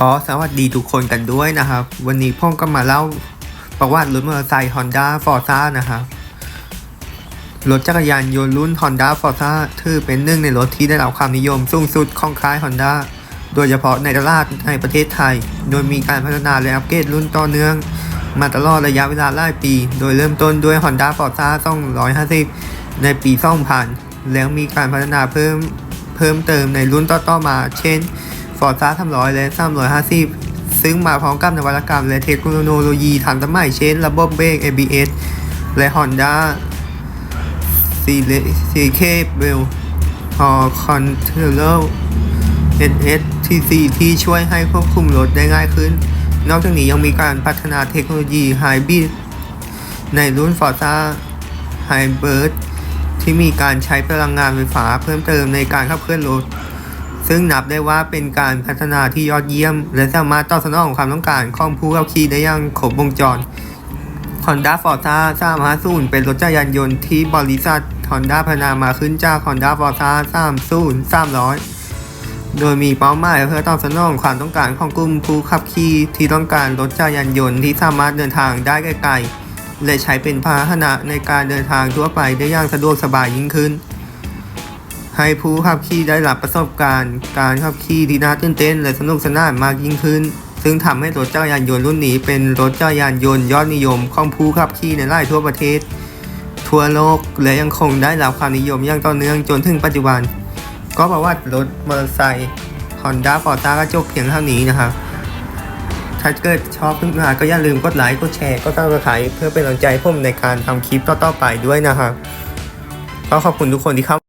ก็สวัสดีทุกคนกันด้วยนะครับ วันนี้พ่อก็มาเล่าประวัติรถมอเตอร์ไซค์ Honda Forza นะครับ รถจักรยานยนต์รุ่น Honda Forza ถือเป็นหนึ่งในรถที่ได้รับความนิยมสูงสุดของค่าย Honda โดยเฉพาะในตลาดในประเทศไทย โดยมีการพัฒนาและอัปเกรดรุ่นต่อเนื่อง มาตลอดระยะเวลาหลายปี โดยเริ่มต้นด้วย Honda Forza 250 ในปี2000 แล้วมีการพัฒนาเพิ่มเพิ่มเติมในรุ่นต่อๆมา เช่น Forza 300 และ 350 ซึ่งมาพร้อมกับนวัตกรรมและเทคโนโลยีทันสมัยเช่น ระบบเบรก ABS และ Honda CK Bell or Controller NSTC ที่ช่วยให้ควบคุมรถได้ง่ายขึ้น นอกจากนี้ยังมีการพัฒนาเทคโนโลยี Hybrid ในรุ่น Forza Hybrid ที่มีการใช้พลังงานไฟฟ้าเพิ่มเติมในการขับเคลื่อนรถ ซึ่งนับได้ว่าเป็นการพัฒนาที่ยอดเยี่ยม และสามารถตอบสนองความต้องการของผู้ขับขี่ได้อย่างครบวงจร Honda Forza 350 เป็นรถจักรยานยนต์ที่บริษัท Honda พัฒนามาขึ้นจาก Honda Forza 30 300โดยมีเป้าหมายเพื่อตอบสนองความต้องการของกลุ่มผู้ขับขี่ที่ต้องการรถจักรยานยนต์ที่สามารถเดินทางได้ไกลๆและใช้เป็นพาหนะในการเดินทางทั่วไปได้อย่างสะดวกสบายยิ่งขึ้น ให้ผู้ขับขี่ได้รับประสบการณ์ การขับขี่ที่น่าตื่นเต้นและสนุกสนานมากยิ่งขึ้น ซึ่งทำให้รถจักรยานยนต์รุ่นนี้เป็นรถจักรยานยนต์ยอดนิยมของผู้ขับขี่ในหลายทั่วประเทศ ทั่วโลกและยังคงได้รับความนิยมอย่างต่อเนื่องจนถึงปัจจุบัน ก็ประวัติรถมอเตอร์ไซค์ Honda Forza ก็จบเพียงเท่านี้นะครับถ้าเกิดชอบขึ้นมาก็อย่าลืมกดไลค์กดแชร์ก็ต้งกระไเพื่อเป็นกำลังใจผมในการทำคลิปต่อๆไปด้วยนะครับก็ขอบคุณทุกคนที่เข้า